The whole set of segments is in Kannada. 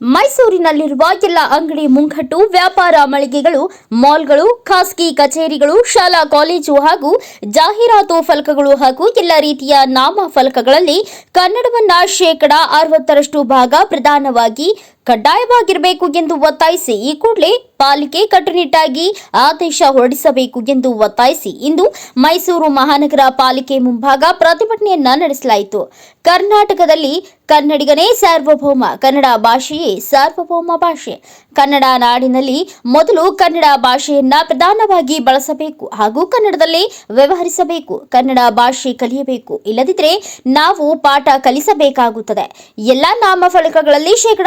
ಮೈಸೂರಿನಲ್ಲಿರುವ ಎಲ್ಲ ಅಂಗಡಿ ಮುಂಗಟ್ಟು, ವ್ಯಾಪಾರ ಮಳಿಗೆಗಳು, ಮಾಲ್ಗಳು, ಖಾಸಗಿ ಕಚೇರಿಗಳು, ಶಾಲಾ ಕಾಲೇಜು ಹಾಗೂ ಜಾಹೀರಾತು ಫಲಕಗಳು ಹಾಗೂ ಎಲ್ಲ ರೀತಿಯ ನಾಮ ಫಲಕಗಳಲ್ಲಿ ಕನ್ನಡವನ್ನ ಶೇಕಡ ಅರವತ್ತರಷ್ಟು ಭಾಗ ಪ್ರಧಾನವಾಗಿ ಕಡ್ಡಾಯವಾಗಿರಬೇಕು ಎಂದು ಒತ್ತಾಯಿಸಿ ಈ ಕೂಡಲೇ ಪಾಲಿಕೆ ಕಟ್ಟುನಿಟ್ಟಾಗಿ ಆದೇಶ ಹೊರಡಿಸಬೇಕು ಎಂದು ಒತ್ತಾಯಿಸಿ ಇಂದು ಮೈಸೂರು ಮಹಾನಗರ ಪಾಲಿಕೆ ಮುಂಭಾಗ ಪ್ರತಿಭಟನೆಯನ್ನ ನಡೆಸಲಾಯಿತು. ಕರ್ನಾಟಕದಲ್ಲಿ ಕನ್ನಡಿಗನೇ ಸಾರ್ವಭೌಮ, ಕನ್ನಡ ಭಾಷೆಯೇ ಸಾರ್ವಭೌಮ ಭಾಷೆ. ಕನ್ನಡ ನಾಡಿನಲ್ಲಿ ಮೊದಲು ಕನ್ನಡ ಭಾಷೆಯನ್ನ ಪ್ರಧಾನವಾಗಿ ಬಳಸಬೇಕು ಹಾಗೂ ಕನ್ನಡದಲ್ಲೇ ವ್ಯವಹರಿಸಬೇಕು. ಕನ್ನಡ ಭಾಷೆ ಕಲಿಯಬೇಕು. ಇಲ್ಲದಿದ್ದರೆ ನಾವು ಪಾಠ ಕಲಿಸಬೇಕಾಗುತ್ತದೆ. ಎಲ್ಲ ನಾಮಫಲಕಗಳಲ್ಲಿ ಶೇಕಡ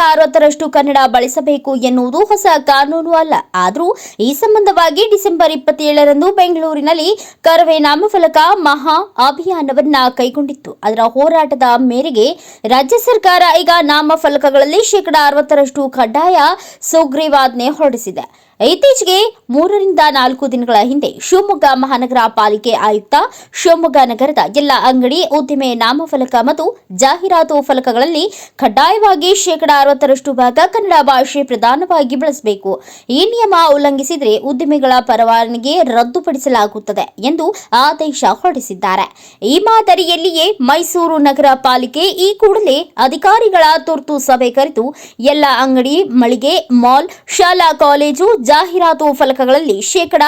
ಅರವತ್ತರಷ್ಟು ಕನ್ನಡ ಬಳಸಬೇಕು ಎನ್ನುವುದು ಹೊಸ ಕಾನೂನು ಅಲ್ಲ. ಆದರೂ ಈ ಸಂಬಂಧವಾಗಿ ಡಿಸೆಂಬರ್ ಇಪ್ಪತ್ತೇಳರಂದು ಬೆಂಗಳೂರಿನಲ್ಲಿ ಕರವೇ ನಾಮಫಲಕ ಮಹಾ ಅಭಿಯಾನವನ್ನ ಕೈಗೊಂಡಿತ್ತು. ಅದರ ಹೋರಾಟದ ಮೇರೆಗೆ ರಾಜ್ಯ ಸರ್ಕಾರ ಈಗ ನಾಮಫಲಕಗಳಲ್ಲಿ ಶೇಕಡಾ ಅರವತ್ತರಷ್ಟು ಕಡ್ಡಾಯ ಸುಗ್ರೀವಾಜ್ಞೆ ಹೊರಡಿಸಿದೆ. ಇತ್ತೀಚೆಗೆ ಮೂರರಿಂದ ನಾಲ್ಕು ದಿನಗಳ ಹಿಂದೆ ಶಿವಮೊಗ್ಗ ಮಹಾನಗರ ಪಾಲಿಕೆ ಆಯುಕ್ತ ಶಿವಮೊಗ್ಗ ನಗರದ ಎಲ್ಲ ಅಂಗಡಿ, ಉದ್ದಿಮೆ, ನಾಮಫಲಕ ಮತ್ತು ಜಾಹೀರಾತು ಫಲಕಗಳಲ್ಲಿ ಕಡ್ಡಾಯವಾಗಿ ಶೇಕಡ ಅರವತ್ತರಷ್ಟು ಭಾಗ ಕನ್ನಡ ಭಾಷೆ ಪ್ರಧಾನವಾಗಿ ಬಳಸಬೇಕು. ಈ ನಿಯಮ ಉಲ್ಲಂಘಿಸಿದರೆ ಉದ್ದಿಮೆಗಳ ಪರವಾನಗಿ ರದ್ದುಪಡಿಸಲಾಗುತ್ತದೆ ಎಂದು ಆದೇಶ ಹೊರಡಿಸಿದ್ದಾರೆ. ಈ ಮಾದರಿಯಲ್ಲಿಯೇ ಮೈಸೂರು ನಗರ ಪಾಲಿಕೆ ಈ ಕೂಡಲೇ ಅಧಿಕಾರಿಗಳ ತುರ್ತು ಸಭೆ ಕರೆದು ಎಲ್ಲ ಅಂಗಡಿ, ಮಳಿಗೆ, ಮಾಲ್, ಶಾಲಾ, ಕಾಲೇಜು ಜಾಹೀರಾತು ಫಲಕಗಳಲ್ಲಿ ಶೇಕಡ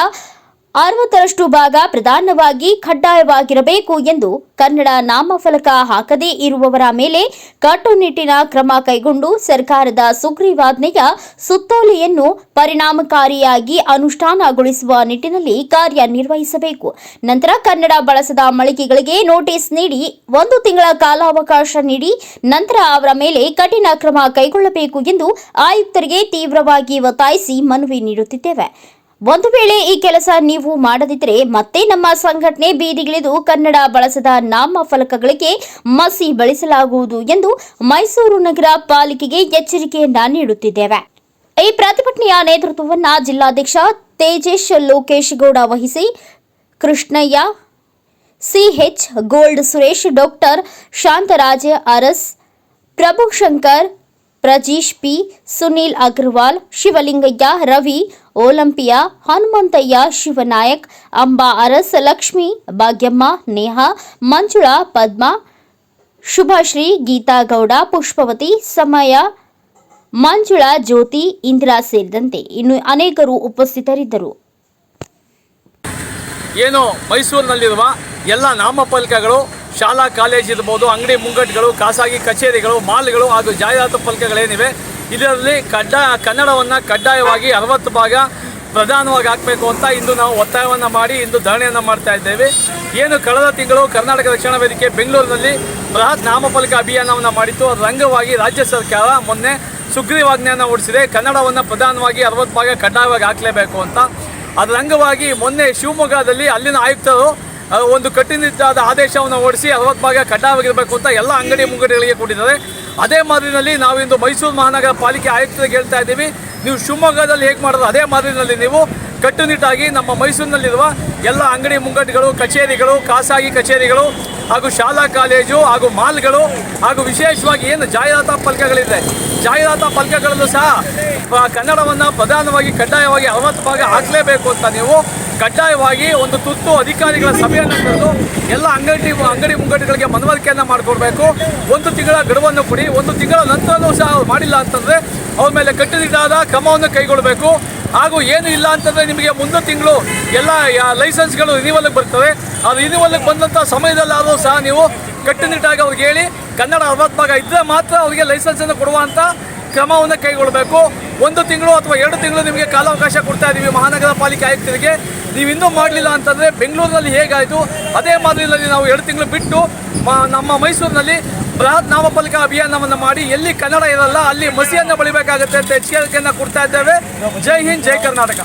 ಅರವತ್ತರಷ್ಟು ಭಾಗ ಪ್ರಧಾನವಾಗಿ ಕಡ್ಡಾಯವಾಗಿರಬೇಕು ಎಂದು ಕನ್ನಡ ನಾಮಫಲಕ ಹಾಕದೇ ಇರುವವರ ಮೇಲೆ ಕಟ್ಟುನಿಟ್ಟಿನ ಕ್ರಮ ಕೈಗೊಂಡು ಸರ್ಕಾರದ ಸುಗ್ರೀವಾಜ್ಞೆಯ ಸುತ್ತೋಲೆಯನ್ನು ಪರಿಣಾಮಕಾರಿಯಾಗಿ ಅನುಷ್ಠಾನಗೊಳಿಸುವ ನಿಟ್ಟಿನಲ್ಲಿ ಕಾರ್ಯನಿರ್ವಹಿಸಬೇಕು. ನಂತರ ಕನ್ನಡ ಬಳಸದ ಮಳಿಗೆಗಳಿಗೆ ನೋಟಿಸ್ ನೀಡಿ ಒಂದು ತಿಂಗಳ ಕಾಲಾವಕಾಶ ನೀಡಿ ನಂತರ ಅವರ ಮೇಲೆ ಕಠಿಣ ಕ್ರಮ ಕೈಗೊಳ್ಳಬೇಕು ಎಂದು ಆಯುಕ್ತರಿಗೆ ತೀವ್ರವಾಗಿ ಒತ್ತಾಯಿಸಿ ಮನವಿ ನೀಡುತ್ತಿದ್ದೇವೆ. ಒಂದು ವೇಳೆ ಈ ಕೆಲಸ ನೀವು ಮಾಡದಿದ್ದರೆ ಮತ್ತೆ ನಮ್ಮ ಸಂಘಟನೆ ಬೀದಿಗಿಳಿದು ಕನ್ನಡ ಬಳಸದ ನಾಮ ಫಲಕಗಳಿಗೆ ಮಸಿ ಬಳಸಲಾಗುವುದು ಎಂದು ಮೈಸೂರು ನಗರ ಪಾಲಿಕೆಗೆ ಎಚ್ಚರಿಕೆಯನ್ನ ನೀಡುತ್ತಿದ್ದೇವೆ. ಈ ಪ್ರತಿಭಟನೆಯ ನೇತೃತ್ವವನ್ನ ಜಿಲ್ಲಾಧ್ಯಕ್ಷ ತೇಜೇಶ್ ಲೋಕೇಶ್ ಗೌಡ ವಹಿಸಿ Krishnaiah C H gold Suresh, doctor Shantharaja Aras, Prabhushankar Prajeesh P, Sunil Agarwal, Shivalingaiah, Ravi, Olympia Hanumanthaiah, Shivanayak, Amba Aras, Lakshmi, Bhagyamma, Neha, Manjula, Padma, Shubhashree, Geetha Gowda, Pushpavathi, Samaya, Manjula, ಜ್ಯೋತಿ, ಇಂದಿರಾ ಸೇರಿದಂತೆ ಇನ್ನು ಅನೇಕರು ಉಪಸ್ಥಿತರಿದ್ದರು. ಏನು ಮೈಸೂರಿನಲ್ಲಿರುವ ಎಲ್ಲ ನಾಮಫಲಕಗಳು ಶಾಲಾ ಕಾಲೇಜ್ ಇರ್ಬೋದು, ಅಂಗಡಿ ಮುಂಗಟ್ಟುಗಳು, ಖಾಸಗಿ ಕಚೇರಿಗಳು, ಮಾಲ್ಗಳು ಹಾಗೂ ಜಾಹೀರಾತು ಫಲಕಗಳೇನಿವೆ. ಇದರಲ್ಲಿ ಕಡ್ಡಾಯ ಕನ್ನಡವನ್ನು ಕಡ್ಡಾಯವಾಗಿ ಅರವತ್ತು ಭಾಗ ಪ್ರಧಾನವಾಗಿ ಹಾಕಬೇಕು ಅಂತ ಇಂದು ನಾವು ಒತ್ತಾಯವನ್ನು ಮಾಡಿ, ಇಂದು ಧರಣಿಯನ್ನು ಮಾಡ್ತಾ ಇದ್ದೇವೆ. ಏನು ಕಳೆದ ತಿಂಗಳು ಕರ್ನಾಟಕ ರಕ್ಷಣಾ ವೇದಿಕೆ ಬೆಂಗಳೂರಿನಲ್ಲಿ ಬೃಹತ್ ನಾಮಫಲಕ ಅಭಿಯಾನವನ್ನು ಮಾಡಿತ್ತು. ಅದರ ಅಂಗವಾಗಿ ರಾಜ್ಯ ಸರ್ಕಾರ ಮೊನ್ನೆ ಸುಗ್ರೀವಾಜ್ಞೆಯನ್ನು ಹೊಡಿಸಿದೆ ಕನ್ನಡವನ್ನು ಪ್ರಧಾನವಾಗಿ ಅರವತ್ತು ಭಾಗ ಕಡ್ಡಾಯವಾಗಿ ಹಾಕಲೇಬೇಕು ಅಂತ. ಅದರ ಅಂಗವಾಗಿ ಮೊನ್ನೆ ಶಿವಮೊಗ್ಗದಲ್ಲಿ ಅಲ್ಲಿನ ಆಯುಕ್ತರು ಒಂದು ಕಟ್ಟುನಿಟ್ಟಾದ ಆದೇಶವನ್ನು ಓಡಿಸಿ ಅರವತ್ತು ಭಾಗ ಕಡ್ಡಾಯವಾಗಿರಬೇಕು ಅಂತ ಎಲ್ಲ ಅಂಗಡಿ ಮುಂಗಡಿಗಳಿಗೆ ಕೊಟ್ಟಿದ್ದಾರೆ. ಅದೇ ಮಾದರಿನಲ್ಲಿ ನಾವು ಇಂದು ಮೈಸೂರು ಮಹಾನಗರ ಪಾಲಿಕೆ ಆಯುಕ್ತರಿಗೆ ಹೇಳ್ತಾ ಇದ್ದೀವಿ. ನೀವು ಶಿವಮೊಗ್ಗದಲ್ಲಿ ಹೇಗೆ ಮಾಡೋದು ಅದೇ ಮಾದರಿನಲ್ಲಿ ನೀವು ಕಟ್ಟುನಿಟ್ಟಾಗಿ ನಮ್ಮ ಮೈಸೂರಿನಲ್ಲಿರುವ ಎಲ್ಲ ಅಂಗಡಿ ಮುಂಗಟ್ಟುಗಳು ಕಚೇರಿಗಳು, ಖಾಸಗಿ ಕಚೇರಿಗಳು ಹಾಗೂ ಶಾಲಾ ಕಾಲೇಜು ಹಾಗೂ ಮಾಲ್ಗಳು ಹಾಗೂ ವಿಶೇಷವಾಗಿ ಏನು ಜಾಹೀರಾತ ಫಲಕಗಳಿದೆ. ಜಾಹೀರಾತಾ ಫಲಕಗಳಲ್ಲೂ ಸಹ ಕನ್ನಡವನ್ನು ಪ್ರಧಾನವಾಗಿ ಕಡ್ಡಾಯವಾಗಿ ಅರವತ್ತು ಭಾಗ ಹಾಕಲೇಬೇಕು ಅಂತ ನೀವು ಕಡ್ಡಾಯವಾಗಿ ಒಂದು ತುತ್ತು ಅಧಿಕಾರಿಗಳ ಸಭೆಯನ್ನು ಕರೆದು ಎಲ್ಲ ಅಂಗಡಿ ಅಂಗಡಿ ಮುಂಗಡಿಗಳಿಗೆ ಮನವರಿಕೆಯನ್ನು ಮಾಡಿಕೊಡ್ಬೇಕು. ಒಂದು ತಿಂಗಳ ಗಡುವನ್ನು ಕೊಡಿ, ಒಂದು ತಿಂಗಳ ನಂತರನೂ ಸಹ ಮಾಡಿಲ್ಲ ಅಂತಂದರೆ ಅವ್ರ ಮೇಲೆ ಕಟ್ಟುನಿಟ್ಟಾದ ಕ್ರಮವನ್ನು ಕೈಗೊಳ್ಳಬೇಕು. ಹಾಗೂ ಏನು ಇಲ್ಲ ಅಂತಂದರೆ ನಿಮಗೆ ಮುಂದಿನ ತಿಂಗಳು ಎಲ್ಲ ಲೈಸೆನ್ಸ್ಗಳು ರಿನಿವಲ್ಗೆ ಬರ್ತವೆ. ಆ ರಿನಿವಲ್ಗೆ ಬಂದಂಥ ಸಮಯದಲ್ಲಾದರೂ ಸಹ ನೀವು ಕಟ್ಟುನಿಟ್ಟಾಗಿ ಅವ್ರಿಗೆ ಹೇಳಿ, ಕನ್ನಡ ಅರವತ್ತು ಭಾಗ ಇದ್ದರೆ ಮಾತ್ರ ಅವರಿಗೆ ಲೈಸೆನ್ಸನ್ನು ಕೊಡುವಂಥ ಕ್ರಮವನ್ನು ಕೈಗೊಳ್ಳಬೇಕು. ಒಂದು ತಿಂಗಳು ಅಥವಾ ಎರಡು ತಿಂಗಳು ನಿಮಗೆ ಕಾಲಾವಕಾಶ ಕೊಡ್ತಾ ಇದ್ದೀವಿ ಮಹಾನಗರ ಪಾಲಿಕೆ ಆಯುಕ್ತರಿಗೆ. ನೀವು ಇನ್ನೂ ಮಾಡಲಿಲ್ಲ ಅಂತಂದರೆ ಬೆಂಗಳೂರಿನಲ್ಲಿ ಹೇಗಾಯಿತು? ಅದೇ ಮಾದರಿಯಲ್ಲಿ ನಾವು ಎರಡು ತಿಂಗಳು ಬಿಟ್ಟು ನಮ್ಮ ಮೈಸೂರಿನಲ್ಲಿ ಬೃಹತ್ ನಾಮಫಲಕ ಅಭಿಯಾನವನ್ನು ಮಾಡಿ ಎಲ್ಲಿ ಕನ್ನಡ ಇರಲ್ಲ ಅಲ್ಲಿ ಮಸಿಯನ್ನು ಬಳಿಬೇಕಾಗುತ್ತೆ ಅಂತ ಎಚ್ಚರಿಕೆಯನ್ನು ಕೊಡ್ತಾ ಇದ್ದೇವೆ. ಜೈ ಹಿಂದ್, ಜೈ ಕರ್ನಾಟಕ.